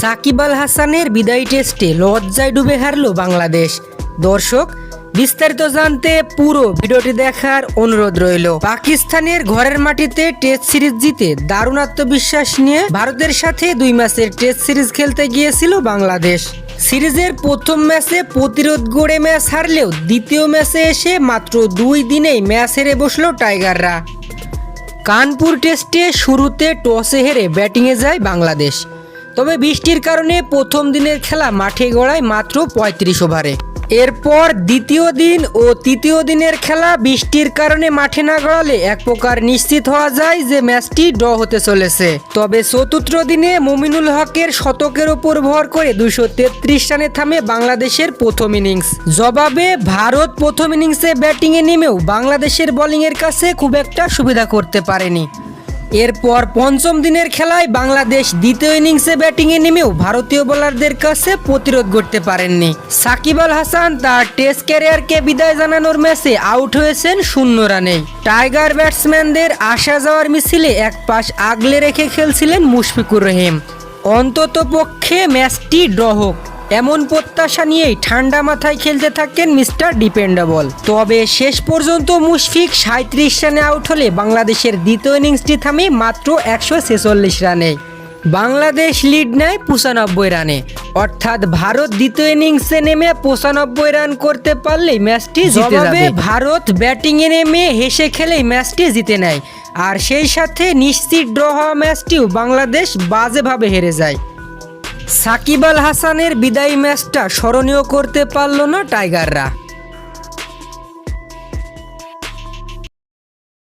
সাকিব আল হাসানের বিদায়ী টেস্টে লজ্জায় ডুবে হারল বাংলাদেশ। দর্শক, বিস্তারিত জানতে পুরো ভিডিওটি দেখার অনুরোধ রইল। পাকিস্তানের ঘরের মাটিতে টেস্ট সিরিজ জিতে দারুণ আত্মবিশ্বাস নিয়ে ভারতের সাথে দুই ম্যাচের টেস্ট সিরিজ খেলতে গিয়েছিল বাংলাদেশ। সিরিজের প্রথম ম্যাচে প্রতিরোধ গড়ে ম্যাচ হারলেও দ্বিতীয় ম্যাচে এসে মাত্র দুই দিনেই ম্যাচ হেরে বসল টাইগাররা। কানপুর টেস্টে শুরুতে টসে হেরে ব্যাটিংয়ে যায় বাংলাদেশ। তবে বৃষ্টির কারণে প্রথম দিনের খেলা মাঠে গড়ায় মাত্র পঁয়ত্রিশ ওভারে। এরপর দ্বিতীয় দিন ও তৃতীয় দিনের খেলা বৃষ্টির কারণে মাঠে না গড়ালে এক প্রকার নিশ্চিত হওয়া যায় যে ম্যাচটি ড্র হতে চলেছে। তবে চতুর্থ দিনে মুমিনুল হকের শতকের উপর ভর করে দুশো তেত্রিশ রানে থামে বাংলাদেশের প্রথম ইনিংস। জবাবে ভারত প্রথম ইনিংসে ব্যাটিংয়ে নেমেও বাংলাদেশের বোলিংয়ের কাছে খুব একটা সুবিধা করতে পারেনি। এরপর পঞ্চম দিনের খেলায় বাংলাদেশ দ্বিতীয় ইনিংসে ব্যাটিংয়ে নেমেও ভারতীয় বোলারদের কাছে প্রতিরোধ করতে পারেননি। সাকিব আল হাসান তার টেস্ট ক্যারিয়ারকে বিদায় জানানোর ম্যাচে আউট হয়েছেন শূন্য রানে। টাইগার ব্যাটসম্যানদের আসা যাওয়ার মিছিলে এক পাশ আগলে রেখে খেলছিলেন মুশফিকুর রহিম। অন্তত পক্ষে ম্যাচটি ড্র হোক। এমন প্রত্যাশা নিয়েই ঠান্ডা মাথায় খেলতে থাকেন মিস্টার ডিপেন্ডেবল। তবে শেষ পর্যন্ত মুশফিক সাঁত্রিশ রানে আউট হলে বাংলাদেশের দ্বিতীয় ইনিংসটি থামে মাত্র একশো ছেচল্লিশ রানে। বাংলাদেশ লিড নেয় পঁচানব্বই রানে। অর্থাৎ ভারত দ্বিতীয় ইনিংসে নেমে পঁচানব্বই রান করতে পারলেই ম্যাচটি জিতে যাবে। ভারত ব্যাটিংয়ে নেমে হেসে খেলেই ম্যাচটি জিতে নেয়। আর সেই সাথে নিশ্চিত ড্র হওয়া ম্যাচটিও বাংলাদেশ বাজেভাবে হেরে যায়। সাকিব আল হাসানের বিদায়ী ম্যাচটা স্মরণীয় করতে পারল না টাইগাররা।